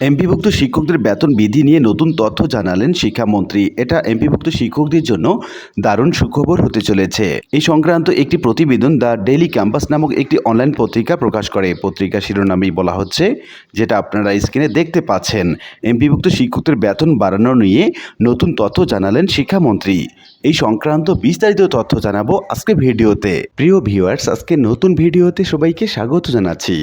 এমপিভুক্ত শিক্ষকদের বেতন বিধি নিয়ে নতুন তথ্য জানালেন শিক্ষামন্ত্রী। এটা এমপিভুক্ত শিক্ষকদের জন্য দারুণ সুখবর হতে চলেছে। এই সংক্রান্ত একটি প্রতিবেদন দ্য ডেইলি ক্যাম্পাস নামক একটি অনলাইন পত্রিকা প্রকাশ করে। পত্রিকা শিরোনামেই বলা হচ্ছে, যেটা আপনারা স্ক্রিনে দেখতে পাচ্ছেন। এমপিভুক্ত শিক্ষকদের বেতন বাড়ানো নিয়ে নতুন তথ্য জানালেন শিক্ষামন্ত্রী। এই সংক্রান্ত বিস্তারিত তথ্য জানাব আজকে ভিডিওতে। প্রিয় ভিউয়ার্স, আজকে নতুন ভিডিওতে সবাইকে স্বাগত জানাচ্ছি।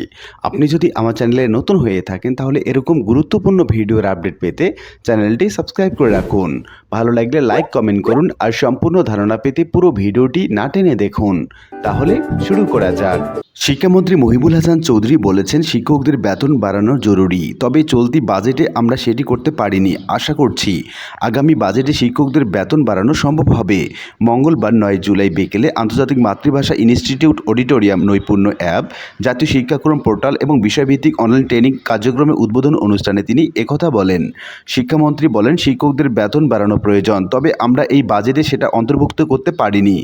আপনি যদি আমার চ্যানেলে নতুন হয়ে থাকেন, তাহলে এরকম গুরুত্বপূর্ণ ভিডিওর আপডেট পেতে চ্যানেলটি সাবস্ক্রাইব করে রাখুন। ভালো লাগলে লাইক, কমেন্ট করুন আর সম্পূর্ণ ধারণা পেতে পুরো ভিডিওটি না টেনে দেখুন। তাহলে শুরু করা যাক। শিক্ষামন্ত্রী মহিবুল হাসান চৌধুরী বলেছেন, শিক্ষকদের বেতন বাড়ানো জরুরি, তবে চলতি বাজেটে আমরা সেটি করতে পারিনি, আশা করছি। আগামী বাজেটে শিক্ষকদের বেতন বাড়ানো সম্ভব হবে। মঙ্গলবার নয় জুলাই বিকেলে আন্তর্জাতিক মাতৃভাষা ইনস্টিটিউট অডিটোরিয়াম, নৈপুণ্য অ্যাপ, জাতীয় শিক্ষাক্রম পোর্টাল এবং বিষয়ভিত্তিক অনলাইন ট্রেনিং কার্যক্রমে উদ্বোধন অনুষ্ঠানে তিনি একথা বলেন। শিক্ষামন্ত্রী বলেন, শিক্ষকদের বেতন বাড়ানো প্রয়োজন, তবে আমরা এই বাজেটে সেটা অন্তর্ভুক্ত করতে পারিনি।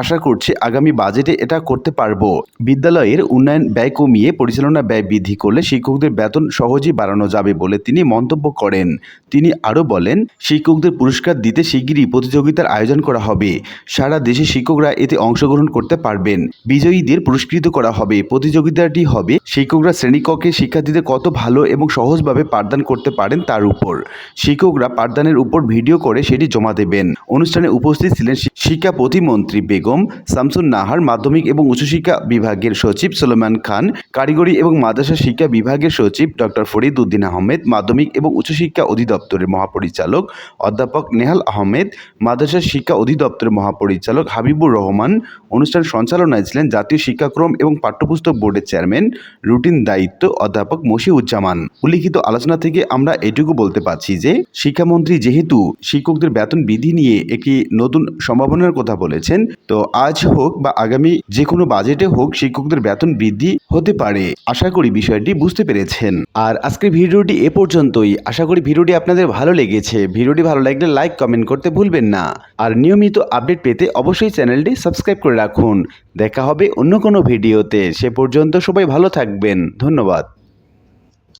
আশা করছি আগামী বাজেটে এটা করতে পারব। বিদ্যালয়ের উন্নয়ন ব্যয় কমিয়ে পরিচালনা ব্যয় বৃদ্ধি করলে শিক্ষকদের বেতন সহজেই বাড়ানো যাবে বলে তিনি মন্তব্য করেন। তিনি আরও বলেন, শিক্ষকদের পুরস্কার দিতে শিগগিরই প্রতিযোগিতার আয়োজন করা হবে। সারা দেশে শিক্ষকরা এতে অংশগ্রহণ করতে পারবেন। বিজয়ীদের পুরস্কৃত করা হবে। প্রতিযোগিতাটি হবে শিক্ষকরা শ্রেণীকক্ষে শিক্ষার্থীদের কত ভালো এবং সহজভাবে পাঠদান করতে পারেন তার উপর। শিক্ষকরা পাঠদানের উপর ভিডিও করে সেটি জমা দেবেন। অনুষ্ঠানে উপস্থিত ছিলেন শিক্ষা প্রতিমন্ত্রী বেগম, শামসুন নাহার মাধ্যমিক এবং উচ্চশিক্ষা বিভাগের সচিব সোলেমান খান, কারিগরি এবং মাদ্রাসা শিক্ষা বিভাগের সচিব ডক্টর ফরিদ উদ্দিন আহমেদ, মাধ্যমিক এবং উচ্চশিক্ষা অধিদপ্তরের মহাপরিচালক অধ্যাপক নেহাল আহমেদ, মাদ্রাসা শিক্ষা অধিদপ্তরের মহাপরিচালক হাবিবুর রহমান, অনুষ্ঠান সঞ্চালনায় ছিলেন জাতীয় শিক্ষাক্রম এবং পাঠ্যপুস্তক বোর্ডের চেয়ারম্যান রুটিন দায়িত্ব অধ্যাপক মশিউজ্জামান। উল্লিখিত আলোচনা থেকে আমরা এটুকু বলতে পারছি যে, শিক্ষামন্ত্রী যেহেতু শিক্ষকদের বেতন বিধি নিয়ে একটি নতুন সম্ভাবনার কথা বলেছেন, তো আজ হোক বা আগামী যে কোনো বাজেটে হোক শিক্ষকদের বেতন বৃদ্ধি হতে পারে। আশা করি বিষয়টি বুঝতে পেরেছেন। আর আজকের ভিডিওটি এ পর্যন্তই। আশা করি ভিডিওটি আপনাদের ভালো লেগেছে। ভিডিওটি ভালো লাগলে লাইক, কমেন্ট করতে ভুলবেন না। আর নিয়মিত আপডেট পেতে অবশ্যই চ্যানেলটি সাবস্ক্রাইব করে রাখুন। দেখা হবে অন্য কোনো ভিডিওতে। সে পর্যন্ত সবাই ভালো থাকবেন। ধন্যবাদ।